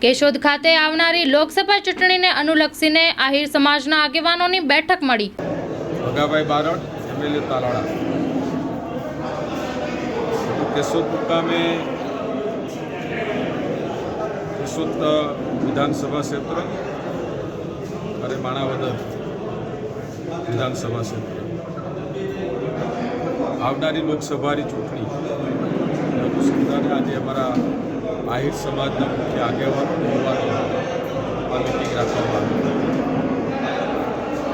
કેશોદ ખાતે આવનારી લોકસભા ચૂંટણીને અનુલક્ષીને આહિર સમાજના આગેવાનોની બેઠક મળી. ભગાભાઈ બારોટ એમએલએ તાલાળા. કેશોદ મુકામે કેશોદ વિધાનસભા ક્ષેત્ર અને માણાવદર વિધાનસભા ક્ષેત્ર. આવનારી લોકસભાની ચૂંટણી આજે અમારા આહિર સમાજના મુખ્ય આગેવાનો યુવાનો આ મિટિંગ રાખવામાં આવી.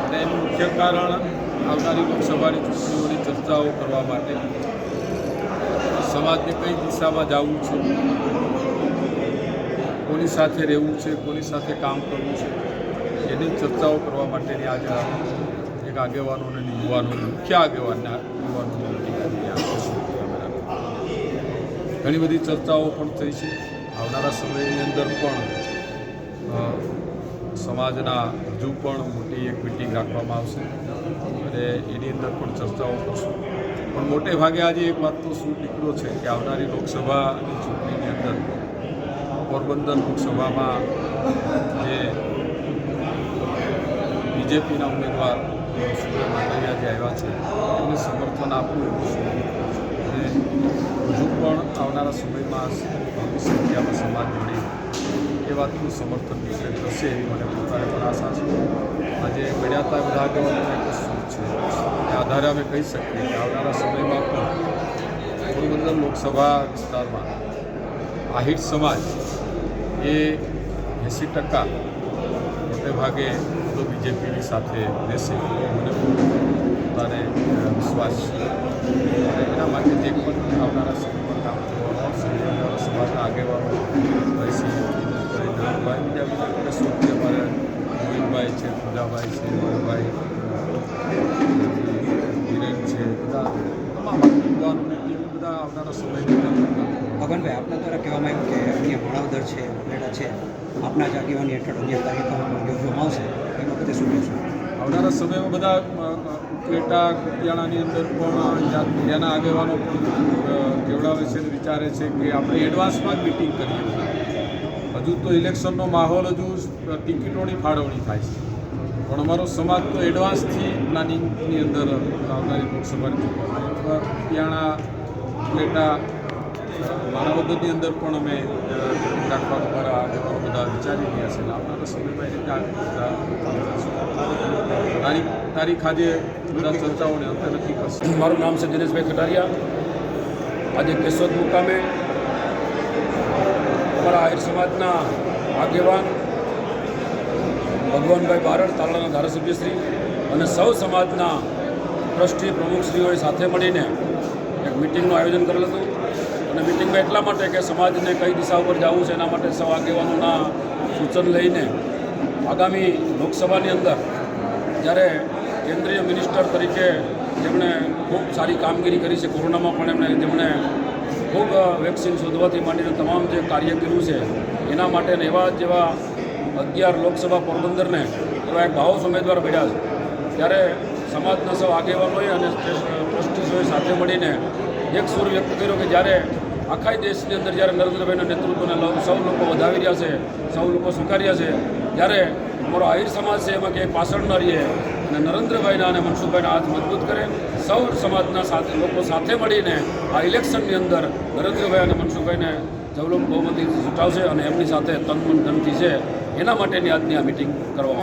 અને એનું મુખ્ય કારણ આવનારી લોકસભાની ચૂંટણીઓની ચર્ચાઓ કરવા માટે સમાજને કઈ દિશામાં જવું છે, કોની સાથે રહેવું છે, કોની સાથે કામ કરવું છે, એની ચર્ચાઓ કરવા માટેની આજે એક આગેવાનો અને યુવાનો, મુખ્ય આગેવાનના યુવાનોની ઘણી બધી ચર્ચાઓ પણ થઈ છે. આવનારા સમયની અંદર પણ સમાજના હજુ પણ મોટી એક મિટિંગ રાખવામાં આવશે. અને એની અંદર પણ ચર્ચાઓ કરશું. પણ મોટે ભાગે આજે એક વાત તો શું નીકળ્યો છે કે આવનારી લોકસભાની ચૂંટણીની અંદર પોરબંદર લોકસભામાં જે બીજેપીના ઉમેદવાર સુરેશ માંડવિયા જે આવ્યા છે, એમને સમર્થન આપવું અને હજુ પણ આવનારા સમયમાં મોટી સંખ્યામાં સમાજ જોડી એ વાતનું સમર્થન વિશે થશે એવી મને પોતાને પણ આશા છે. આજે મળ્યા હતા બધા આગેવાનો એક શું છે. એ આધારે અમે કહી શકીએ કે આવનારા સમયમાં પણ પોરબંદર લોકસભા વિસ્તારમાં આહિર સમાજ એ એંસી ટકા મોટે ભાગે તો બીજેપીની સાથે રહેશે. મને પોતાને વિશ્વાસ છે. એના માટે જે પણ આવનારા સમયમાં એ સમાજના આગેવાનો ભાઈ દિનેશભાઈ નાનભાઈ બીજા બધા સૌથી અમારે મોહિતભાઈ છે પૂજાભાઈ છે વિરેન છે, બધા તમામ બધા આવનારા કામ ભગવાનભાઈ, આપના દ્વારા કહેવામાં આવ્યું કે અન્ય માણાવદર છે ઉપલેટા છે, આપના જ આગેવાની હેઠળ અન્ય કાર્યક્રમો યોજવામાં આવશે એ બાબતે શું કહેશો? આવનારા સમયમાં બધા ક્રેટા અ, અંદર પણ ત્યાંના આગેવાનો પણ કેવડાવે છે વિચારે છે કે આપણે એડવાન્સમાં જ મિટિંગ કરીએ. હજુ તો ઇલેક્શનનો માહોલ હજુ ટિકિટોની ફાળવણી થાય છે. પણ અમારો સમાજ તો એડવાન્સથી પ્લાનિંગની અંદર આવનારી લોકસભાની ચૂંટણી કુટિયાણા ક્રેટા માનવદરની અંદર પણ અમે રાખવા દ્વારા બધા વિચારી રહ્યા છે. આવનારા સમયમાં એ રીતે તારીખ તારીખ આજે બધા ચર્ચાઓને અંતે નક્કી કરશે. મારું નામ છે દિનેશભાઈ કટારિયા. આજે કેશોદ મુકામે અમારા આહિર સમાજના આગેવાન ભગવાનભાઈ બારડ, તાલાના ધારાસભ્યશ્રી અને સૌ સમાજના ટ્રસ્ટી પ્રમુખશ્રીઓએ સાથે મળીને એક મિટિંગનું આયોજન કરેલ હતું. અને મિટિંગમાં એટલા માટે કે સમાજને કઈ દિશા ઉપર જવું છે એના માટે સૌ આગેવાનોના સૂચન લઈને આગામી લોકસભાની અંદર જ્યારે કેન્દ્રીય મિનિસ્ટર તરીકે જેમણે ખૂબ સારી કામગીરી કરી છે, કોરોનામાં પણ એમણે જેમણે ખૂબ વેક્સિન શોધવાથી માંડીને તમામ જે કાર્ય કર્યું છે, એના માટે એવા જેવા અગિયાર લોકસભા પોરબંદરને એવા એક ભાવસ ઉમેદવાર મળ્યા છે. ત્યારે સમાજના સૌ આગેવાનોએ અને ટ્રસ્ટીઝોએ સાથે મળીને એક સુર વ્યક્ત કર્યો કે જ્યારે આખા દેશની અંદર જ્યારે નરેન્દ્રભાઈના નેતૃત્વને સૌ લોકો વધાવી રહ્યા છે, સૌ લોકો સ્વીકારી રહ્યા છે ત્યારે અમારો આહિર સમાજ છે, એમાં ક્યાંય પાછળ ન રહીએ અને નરેન્દ્રભાઈના અને મનસુખભાઈના હાથ મજબૂત કરે, સૌ સમાજના સાથે, લોકો સાથે મળીને આ ઇલેક્શનની અંદર નરેન્દ્રભાઈ અને મનસુખભાઈને જવલમ બહુમતી ચૂંટાવશે અને એમની સાથે તન મન ધનથી છે. એના માટેની આજની આ મિટિંગ કરવામાં